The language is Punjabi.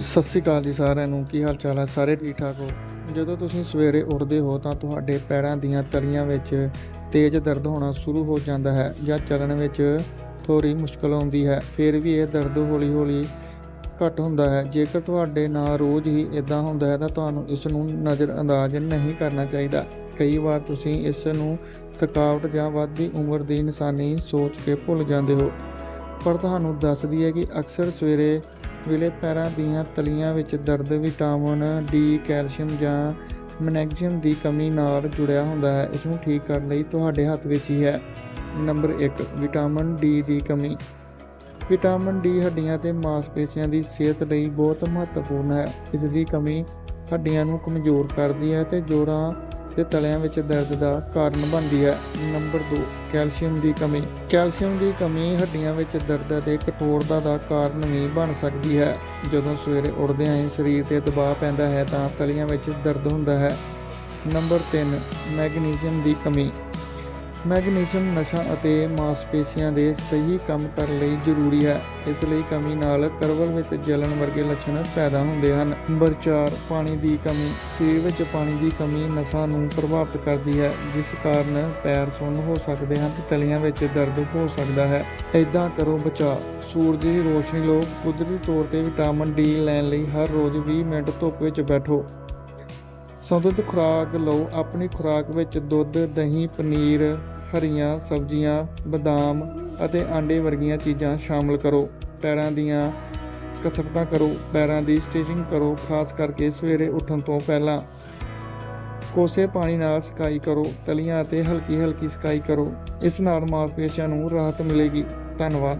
ਸਤਿ ਸ਼੍ਰੀ ਅਕਾਲ ਜੀ ਸਾਰਿਆਂ ਨੂੰ, ਕੀ ਹਾਲ ਚਾਲ ਹੈ ਸਾਰੇ ਠੀਕ ਠਾਕ ਹੋ? ਜਦੋਂ ਤੁਸੀਂ ਸਵੇਰੇ ਉੱਠਦੇ ਹੋ ਤਾਂ ਤੁਹਾਡੇ ਪੈਰਾਂ ਦੀਆਂ ਤਲੀਆਂ ਵਿੱਚ ਤੇਜ਼ ਦਰਦ ਹੋਣਾ ਸ਼ੁਰੂ ਹੋ ਜਾਂਦਾ ਹੈ ਜਾਂ ਚੱਲਣ ਵਿੱਚ ਥੋੜੀ ਮੁਸ਼ਕਲ ਆਉਂਦੀ ਹੈ, ਫਿਰ ਵੀ ਇਹ ਦਰਦ ਹੌਲੀ-ਹੌਲੀ ਘੱਟ ਹੁੰਦਾ ਹੈ। ਜੇਕਰ ਤੁਹਾਡੇ ਨਾਲ ਰੋਜ਼ ਹੀ ਇਦਾਂ ਹੁੰਦਾ ਹੈ ਤਾਂ ਤੁਹਾਨੂੰ ਇਸ ਨੂੰ ਨਜ਼ਰਅੰਦਾਜ਼ ਨਹੀਂ ਕਰਨਾ ਚਾਹੀਦਾ। ਕਈ ਵਾਰ ਤੁਸੀਂ ਇਸ ਨੂੰ ਥਕਾਵਟ ਜਾਂ ਵੱਧਦੀ ਉਮਰ ਦੀ ਨਿਸ਼ਾਨੀ ਸੋਚ ਕੇ ਭੁੱਲ ਜਾਂਦੇ ਹੋ। ਪਰ ਤੁਹਾਨੂੰ ਦੱਸਦੀ ਹੈ ਕਿ ਅਕਸਰ ਸਵੇਰੇ ਵੇਲੇ ਪੈਰਾਂ ਦੀਆਂ ਤਲੀਆਂ ਵਿੱਚ ਦਰਦ ਵਿਟਾਮਿਨ ਡੀ ਕੈਲਸ਼ੀਅਮ ਜਾਂ ਮੈਗਨੀਸ਼ੀਅਮ ਦੀ ਕਮੀ ਨਾਲ ਜੁੜਿਆ ਹੁੰਦਾ ਹੈ। ਇਸ ਨੂੰ ਠੀਕ ਕਰਨ ਲਈ ਤੁਹਾਡੇ ਹੱਥ ਵਿੱਚ ਹੀ ਹੈ। ਨੰਬਰ 1 ਵਿਟਾਮਿਨ ਡੀ ਦੀ ਕਮੀ। ਵਿਟਾਮਿਨ ਡੀ ਹੱਡੀਆਂ ਤੇ ਮਾਸਪੇਸ਼ੀਆਂ ਦੀ ਸਿਹਤ ਲਈ ਬਹੁਤ ਮਹੱਤਵਪੂਰਨ ਹੈ। ਇਸ ਦੀ ਕਮੀ ਹੱਡੀਆਂ ਨੂੰ ਕਮਜ਼ੋਰ ਕਰਦੀ ਹੈ ਤੇ ਜੋੜਾਂ ਤੇ ਤਲਿਆਂ ਵਿੱਚ ਦਰਦ ਦਾ ਕਾਰਨ ਬਣਦੀ ਹੈ। ਨੰਬਰ 2 ਕੈਲਸ਼ੀਅਮ ਦੀ ਕਮੀ। ਕੈਲਸ਼ੀਅਮ ਦੀ ਕਮੀ ਹੱਡੀਆਂ ਵਿੱਚ ਦਰਦ ਅਤੇ ਕਠੋਰਤਾ ਦਾ ਕਾਰਨ ਵੀ ਬਣ ਸਕਦੀ ਹੈ। ਜਦੋਂ ਸਵੇਰੇ ਉੱਠਦੇ ਆਂ, ਸਰੀਰ ਤੇ ਦਬਾਅ ਪੈਂਦਾ ਹੈ ਤਾਂ ਤਲੀਆਂ ਵਿੱਚ ਦਰਦ ਹੁੰਦਾ ਹੈ। ਨੰਬਰ 3 ਮੈਗਨੀਸ਼ੀਅਮ ਦੀ ਕਮੀ। ਮੈਗਨੀਸ਼ੀਅਮ ਨਸ਼ਾ ਅਤੇ ਮਾਸਪੇਸ਼ੀਆਂ ਦੇ ਸਹੀ ਕੰਮ ਕਰਨ ਲਈ ਜ਼ਰੂਰੀ ਹੈ। ਇਸ ਲਈ ਕਮੀ ਨਾਲ ਕਰਵਲ ਵਿੱਚ ਜਲਣ ਵਰਗੇ ਲੱਛਣ ਪੈਦਾ ਹੁੰਦੇ ਹਨ। ਨੰਬਰ 4 ਪਾਣੀ ਦੀ ਕਮੀ, ਸਰੀਰ ਵਿੱਚ ਪਾਣੀ ਦੀ ਕਮੀ ਨਸਾਂ ਨੂੰ ਪ੍ਰਭਾਵਿਤ ਕਰਦੀ ਹੈ, ਜਿਸ ਕਾਰਨ ਪੈਰ ਸੁੰਨ ਹੋ ਸਕਦੇ ਹਨ ਤੇ ਤਲੀਆਂ ਵਿੱਚ ਦਰਦ ਹੋ ਸਕਦਾ ਹੈ। ਇਦਾਂ ਕਰੋ ਬਚਾ ਸੂਰਜ ਦੀ ਰੋਸ਼ਨੀ ਲਓ। ਕੁਦਰਤੀ ਤੌਰ ਤੇ ਵਿਟਾਮਿਨ ਡੀ ਲੈਣ ਲਈ ਹਰ ਰੋਜ਼ 20 ਮਿੰਟ ਧੁੱਪ ਵਿੱਚ ਬੈਠੋ। ਸੰਤੁਲਿਤ ਖੁਰਾਕ ਲਓ। ਆਪਣੀ ਖੁਰਾਕ ਵਿੱਚ ਦੁੱਧ, ਦਹੀਂ, ਪਨੀਰ ਹਰੀਆਂ ਸਬਜ਼ੀਆਂ, ਬਦਾਮ ਅਤੇ ਆਂਡੇ ਵਰਗੀਆਂ ਚੀਜ਼ਾਂ ਸ਼ਾਮਲ ਕਰੋ। ਪੈਰਾਂ ਦੀਆਂ ਕਸਰਤਾਂ ਕਰੋ। ਪੈਰਾਂ ਦੀ ਸਟ੍ਰੈਚਿੰਗ ਕਰੋ, ਖਾਸ ਕਰਕੇ ਸਵੇਰੇ ਉੱਠਣ ਤੋਂ ਪਹਿਲਾਂ। ਕੋਸੇ ਪਾਣੀ ਨਾਲ ਸਕਾਈ ਕਰੋ। ਤਲੀਆਂ ਅਤੇ ਹਲਕੀ ਹਲਕੀ ਸਕਾਈ ਕਰੋ। ਇਸ ਨਾਲ ਮਾਸਪੇਸ਼ੀਆਂ ਨੂੰ ਰਾਹਤ ਮਿਲੇਗੀ। ਧੰਨਵਾਦ।